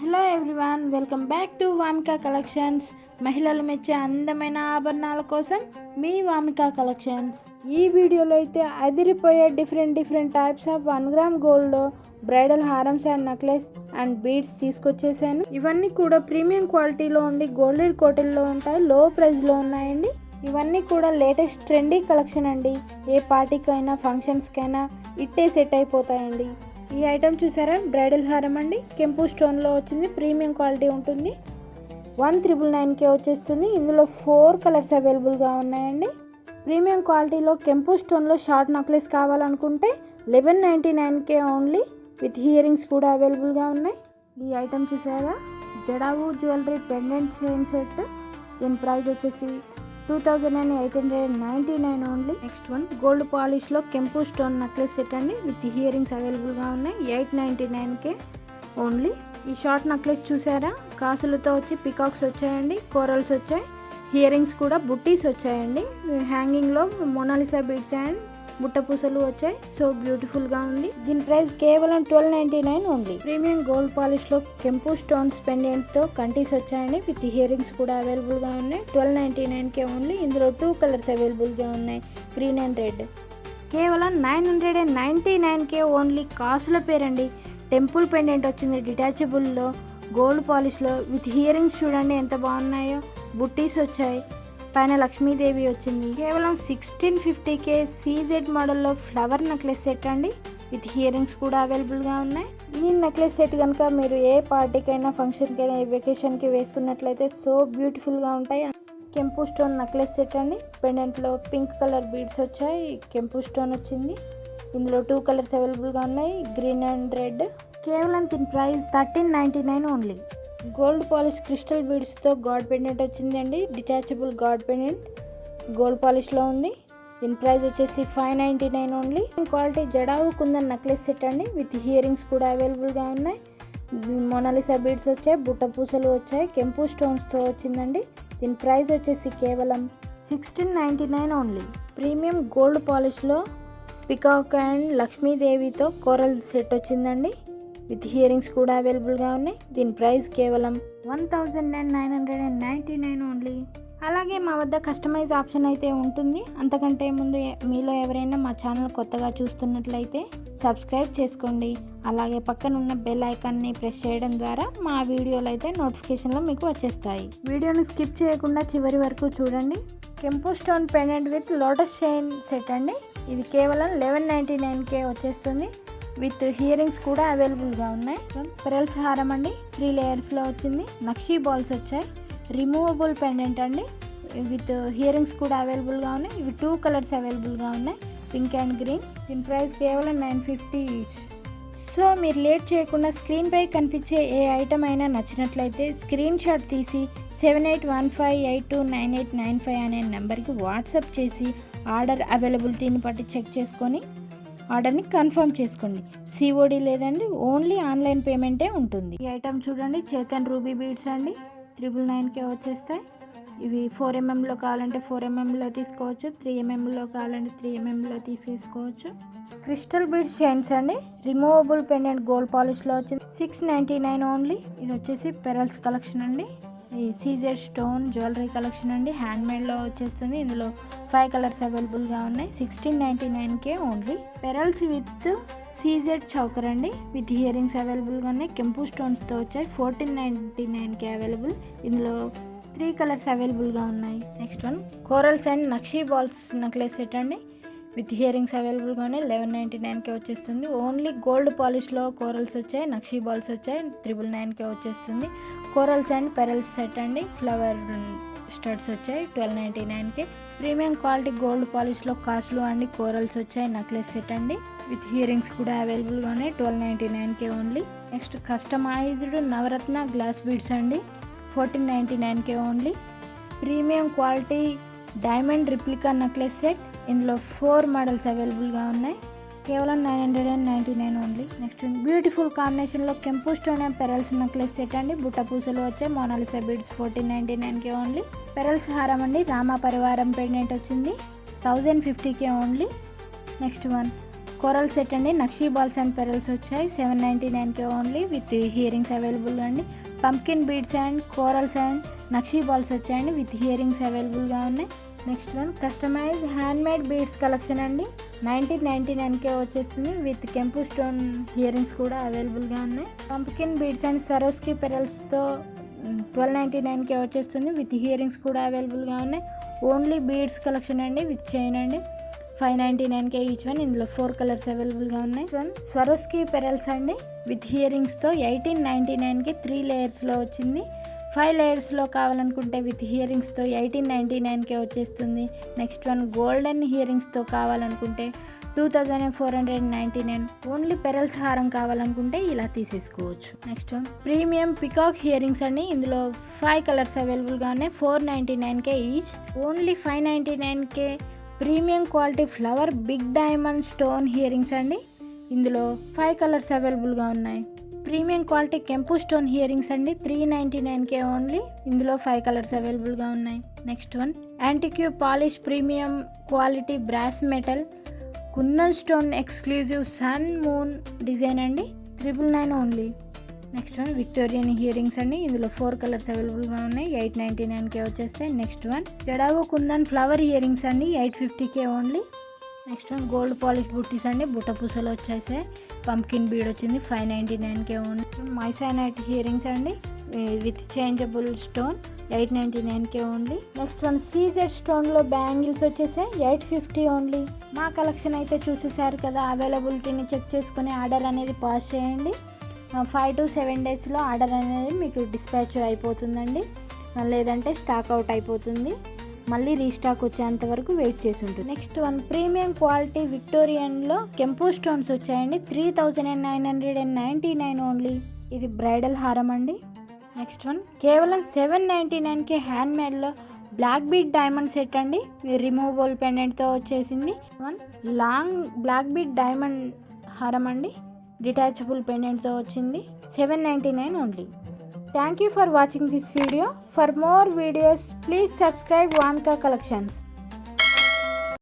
Hello everyone welcome back to Vamika collections మహిళలు మెచ్చే అందమైన ఆభరణాల కోసం మీ వామికా కలెక్షన్స్ ఈ వీడియోలో అయితే అదిరిపోయే different different types of one gram గోల్డ్లో బ్రైడల్ హారమ్స్ అండ్ నెక్లెస్ అండ్ బీడ్స్ తీసుకొచ్చేసాను. ఇవన్నీ కూడా ప్రీమియం క్వాలిటీలో ఉండి గోల్డెడ్ కోటల్లో ఉంటాయి లో ప్రైస్లో ఉన్నాయండి. ఇవన్నీ కూడా లేటెస్ట్ ట్రెండీ కలెక్షన్ అండి. ఏ పార్టీకైనా ఫంక్షన్స్కైనా ఇట్టే సెట్ అయిపోతాయండి. ఈ ఐటమ్ చూసారా? బ్రైడల్ హారం అండి. కెంపు స్టోన్లో వచ్చింది. ప్రీమియం క్వాలిటీ ఉంటుంది. వన్ త్రిబుల్ నైన్కే వచ్చేస్తుంది. ఇందులో ఫోర్ కలర్స్ అవైలబుల్గా ఉన్నాయండి. ప్రీమియం క్వాలిటీలో కెంపు స్టోన్లో షార్ట్ నెక్లెస్ కావాలనుకుంటే eleven ninety నైన్కే only with earrings కూడా అవైలబుల్గా ఉన్నాయి. ఈ ఐటెం చూసారా? Jadau jewellery pendant chain set. దీని ప్రైస్ వచ్చేసి two thousand and eight hundred ninety nine only next one gold పాలిష్లో కెంపు స్టోన్ నెక్లెస్ సెట్ అండి విత్ హియరింగ్స్ అవైలబుల్గా ఉన్నాయి. ఎయిట్ నైంటీ నైన్కే ఓన్లీ ఈ షార్ట్ నెక్లెస్ చూసారా? కాసులతో వచ్చి పికాక్స్ వచ్చాయండి. కోరల్స్ వచ్చాయి. హియరింగ్స్ కూడా బుట్టీస్ వచ్చాయండి. హ్యాంగింగ్లో మొనాలిసా బీడ్స్ అండ్ బుట్ట పూసలు వచ్చాయి. సో బ్యూటిఫుల్గా ఉంది. దీని ప్రైస్ కేవలం twelve ninety nine only. Premium gold పాలిష్లో కెంపు స్టోన్స్ పెండెంట్తో కంటీస్ వచ్చాయండి. విత్ హియరింగ్స్ కూడా అవైలబుల్గా ఉన్నాయి. ట్వెల్వ్ నైన్టీ నైన్ కే ఓన్లీ. ఇందులో టూ కలర్స్ అవైలబుల్గా ఉన్నాయి. Green and red. కేవలం nine hundred and ninety నైన్కే only. కాసుల పేరండి. టెంపుల్ పెండెంట్ వచ్చింది. డిటాచబుల్లో గోల్డ్ పాలిష్లో విత్ హియరింగ్స్ చూడండి ఎంత బాగున్నాయో. బుట్టీస్ వచ్చాయి. పైన లక్ష్మీదేవి వచ్చింది. కేవలం సిక్స్టీన్ ఫిఫ్టీకే సీజెడ్ మోడల్లో ఫ్లవర్ నెక్లెస్ సెట్ అండి. విత్ హియరింగ్స్ కూడా అవైలబుల్గా ఉన్నాయి. ఈ నెక్లెస్ సెట్ కనుక మీరు ఏ పార్టీకైనా ఫంక్షన్కైనా వెకేషన్కి వేసుకున్నట్లయితే సో బ్యూటిఫుల్గా ఉంటాయి. కెంపు స్టోన్ నెక్లెస్ సెట్ అండి. పెండెంట్లో పింక్ కలర్ బీడ్స్ వచ్చాయి. కెంపు స్టోన్ వచ్చింది. ఇందులో టూ కలర్స్ అవైలబుల్గా ఉన్నాయి. Green and red. కేవలం దీని price thirteen ninety nine only. Gold polish crystal బీడ్స్తో god pendant వచ్చిందండి. Detachable god pendant. గోల్డ్ పాలిష్లో ఉంది. దీని ప్రైస్ వచ్చేసి five ninety nine only. Quality jadau kundan necklace set అండి. విత్ హియరింగ్స్ కూడా అవైలబుల్గా ఉన్నాయి. మొనాలిసా బీడ్స్ వచ్చాయి. బుట్ట పూసలు వచ్చాయి. కెంపు స్టోన్స్తో వచ్చిందండి. దీని ప్రైస్ వచ్చేసి కేవలం sixteen ninety nine only. Premium gold పాలిష్లో peacock and లక్ష్మీదేవితో కోరల్ సెట్ వచ్చిందండి. విత్ హియరింగ్స్ కూడా అవైలబుల్గా ఉన్నాయి. దీని ప్రైస్ కేవలం one thousand and nine hundred and ninety nine only. అలాగే మా వద్ద కస్టమైజ్ ఆప్షన్ అయితే ఉంటుంది. అంతకంటే ముందు మీలో ఎవరైనా మా ఛానల్ కొత్తగా చూస్తున్నట్లయితే సబ్స్క్రైబ్ చేసుకోండి. అలాగే పక్కన ఉన్న బెల్ ఐకాన్ని ప్రెస్ చేయడం ద్వారా మా వీడియోలు అయితే నోటిఫికేషన్లో మీకు వచ్చేస్తాయి. వీడియోని స్కిప్ చేయకుండా చివరి వరకు చూడండి. కెంపు stone pendant with lotus chain set అండి. ఇది కేవలం లెవెన్ నైంటీ నైన్కే వచ్చేస్తుంది. విత్ హియరింగ్స్ కూడా అవైలబుల్గా ఉన్నాయి. పెరల్స్ హారం అండి త్రీ లేయర్స్లో వచ్చింది. నక్షీ బాల్స్ వచ్చాయి. రిమూవబుల్ పెండెంట్ అండి. విత్ హియరింగ్స్ కూడా అవైలబుల్గా ఉన్నాయి. ఇవి టూ కలర్స్ అవైలబుల్గా ఉన్నాయి. Pink and green. దీని ప్రైస్ కేవలం నైన్ ఫిఫ్టీ ఈచ్. సో మీరు లేట్ చేయకుండా స్క్రీన్పై కనిపించే ఏ ఐటమ్ అయినా నచ్చినట్లయితే స్క్రీన్ షాట్ తీసి seven eight one five eight two nine eight nine five అనే నెంబర్కి వాట్సాప్ చేసి ఆర్డర్ అవైలబిలిటీని బట్టి చెక్ చేసుకొని ఆర్డర్ని కన్ఫర్మ్ చేసుకోండి. సిఓడి లేదండి ఓన్లీ ఆన్లైన్ పేమెంటే ఉంటుంది. ఈ ఐటమ్ చూడండి చేతన్ రూబీ బీడ్స్ అండి. త్రిబుల్ నైన్కే వచ్చేస్తాయి. ఇవి ఫోర్ ఎంఎంలో కావాలంటే ఫోర్ ఎంఎంలో తీసుకోవచ్చు త్రీ ఎంఎంలో కావాలంటే త్రీ ఎంఎంలో తీసేసుకోవచ్చు. క్రిస్టల్ బీడ్స్ చైన్స్ అండి. రిమూవబుల్ పెండెంట్ గోల్డ్ పాలిష్లో వచ్చింది. Six ninety nine only. ఇది వచ్చేసి పెరల్స్ కలెక్షన్ అండి. ఈ సీజెడ్ స్టోన్ జ్యువెలరీ కలెక్షన్ అండి. హ్యాండ్మేడ్లో వచ్చేస్తుంది. ఇందులో ఫైవ్ కలర్స్ అవైలబుల్గా ఉన్నాయి. Sixteen ninety నైన్కే only pearls with CZ choker అండి. విత్ హియరింగ్స్ అవైలబుల్గా ఉన్నాయి. కెంపు స్టోన్స్తో వచ్చాయి. ఫోర్టీన్ నైంటీ నైన్కే అవైలబుల్ ఇందులో త్రీ కలర్స్ అవైలబుల్గా ఉన్నాయి. Next one corals and nakshi balls necklace set అండి. విత్ హియరింగ్స్ అవైలబుల్గా ఉన్నాయి లెవెన్ నైంటీ నైన్కే వచ్చేస్తుంది. ఓన్లీ గోల్డ్ పాలిష్లో కోరల్స్ వచ్చాయి నక్షీ బాల్స్ వచ్చాయి త్రిబుల్ నైన్కే వచ్చేస్తుంది. కోరల్స్ అండ్ పెరల్స్ సెట్ అండి. ఫ్లవర్ స్టడ్స్ వచ్చాయి ట్వెల్వ్ నైంటీ నైన్కి. ప్రీమియం క్వాలిటీ గోల్డ్ పాలిష్లో కాస్ట్లు అండి కోరల్స్ వచ్చాయి నెక్లెస్ సెట్ అండి. విత్ హియరింగ్స్ కూడా అవైలబుల్గా ఉన్నాయి twelve ninety నైన్కే only. Next customized navaratna glass beads అండి fourteen ninety నైన్కే only. Premium quality diamond replica necklace set. ఇందులో ఫోర్ మోడల్స్ అవైలబుల్గా ఉన్నాయి. కేవలం nine hundred and ninety nine only. Next beautiful కాంబినేషన్లో కెంపు stone and pearls necklace set అండి. బుట్ట పూసలు వచ్చాయి Mona Lisa beads fourteen ninety నైన్కే only. Pearls హారం అండి. రామ పరివారం పెండెంట్ వచ్చింది. Thousand fifty K only. Next one. Coral set అండి. నక్షీ బాల్స్ అండ్ పెరల్స్ వచ్చాయి. Seven ninety నైన్కే only with earrings available అండి. Pumpkin beads and corals and nakshi balls వచ్చాయండి with earrings అవైలబుల్గా ఉన్నాయి. Next one customise handmade beads collection అండి. Nineteen ninety నైన్కే వచ్చేస్తుంది with కెంపు stone earrings కూడా అవైలబుల్గా ఉన్నాయి. పంకిన్ బీడ్స్ అండ్ సరోస్కి పెరల్స్తో ట్వెల్వ్ నైంటీ నైన్కే వచ్చేస్తుంది విత్ హియరింగ్స్ కూడా అవైలబుల్గా ఉన్నాయి. ఓన్లీ బీడ్స్ కలెక్షన్ అండి విత్ చైన్ అండి. ఫైవ్ నైంటీ నైన్కే ఈచ్ వన్ ఇందులో ఫోర్ కలర్స్ అవైలబుల్గా ఉన్నాయి. వన్ స్వరోస్కి పెరల్స్ అండి విత్ హియరింగ్స్తో ఎయిటీన్ నైంటీ నైన్కి త్రీ లేయర్స్లో వచ్చింది. ఫైవ్ లేయర్స్లో కావాలనుకుంటే విత్ హియరింగ్స్తో ఎయిటీన్ నైంటీ నైన్కే వచ్చేస్తుంది. నెక్స్ట్ వన్ గోల్డెన్ హియరింగ్స్తో కావాలనుకుంటే two thousand four hundred ninety nine. Only pearls హారం కావాలనుకుంటే ఇలా తీసేసుకోవచ్చు. Next one premium peacock earrings అండి. ఇందులో ఫైవ్ కలర్స్ అవైలబుల్గా ఉన్నాయి four ninety నైన్కే each. Only five ninety నైన్కే premium quality flower big diamond stone earrings అండి. ఇందులో ఫైవ్ కలర్స్ అవైలబుల్గా ఉన్నాయి. ప్రీమియం క్వాలిటీ కెంపు స్టోన్ హియరింగ్స్ అండి. Three ninety నైన్కే only. ఇందులో ఫైవ్ కలర్స్ అవైలబుల్గా ఉన్నాయి. Next one. Antique polish premium quality brass metal. Kundan stone exclusive sun moon design అండి. Triple nine only. Next one. Victorian earrings అండి. ఇందులో ఫోర్ కలర్స్ అవైలబుల్గా ఉన్నాయి. ఎయిట్ నైంటీ నైన్కే వచ్చేస్తాయి. Next one. జడాగో kundan flower earrings అండి. Eight fifty K only. Next one gold polish బుట్టీస్ అండి. బుట్ట పూసలు వచ్చేసాయి పంకిన్ బీడ్ వచ్చింది. ఫైవ్ నైంటీ నైన్కే ఉంది. మైసైనైట్ హియరింగ్స్ అండి. With changeable stone eight ninety నైన్కే only next one CZ స్టోన్లో బ్యాంగిల్స్ వచ్చేసాయి ఎయిట్ ఫిఫ్టీ ఓన్లీ. మా కలెక్షన్ అయితే చూసేసారు కదా. అవైలబిలిటీని చెక్ చేసుకుని ఆర్డర్ అనేది పాస్ చేయండి. ఫైవ్ టు సెవెన్ డేస్లో ఆర్డర్ అనేది మీకు డిస్పాచ్ అయిపోతుందండి. లేదంటే స్టాక్ అవుట్ అయిపోతుంది. మళ్ళీ రీస్టాక్ వచ్చేంత వరకు వెయిట్ చేసి ఉంటుంది. నెక్స్ట్ వన్ ప్రీమియం క్వాలిటీ విక్టోరియన్లో కెంపు స్టోన్స్ వచ్చాయండి. Three thousand and nine hundred and ninety nine only. ఇది బ్రైడల్ హారం అండి. నెక్స్ట్ వన్ కేవలం సెవెన్ నైంటీ నైన్కి హ్యాండ్ మేడ్లో బ్లాక్ బీట్ డైమండ్ సెట్ అండి. రిమూవబుల్ పెండెంట్తో వచ్చేసింది. One long black bead diamond హారం అండి. డిటాచబుల్ పెండెంట్తో వచ్చింది. Seven ninety nine only. Thank you for watching this video. For more videos, please subscribe Vamika Collections.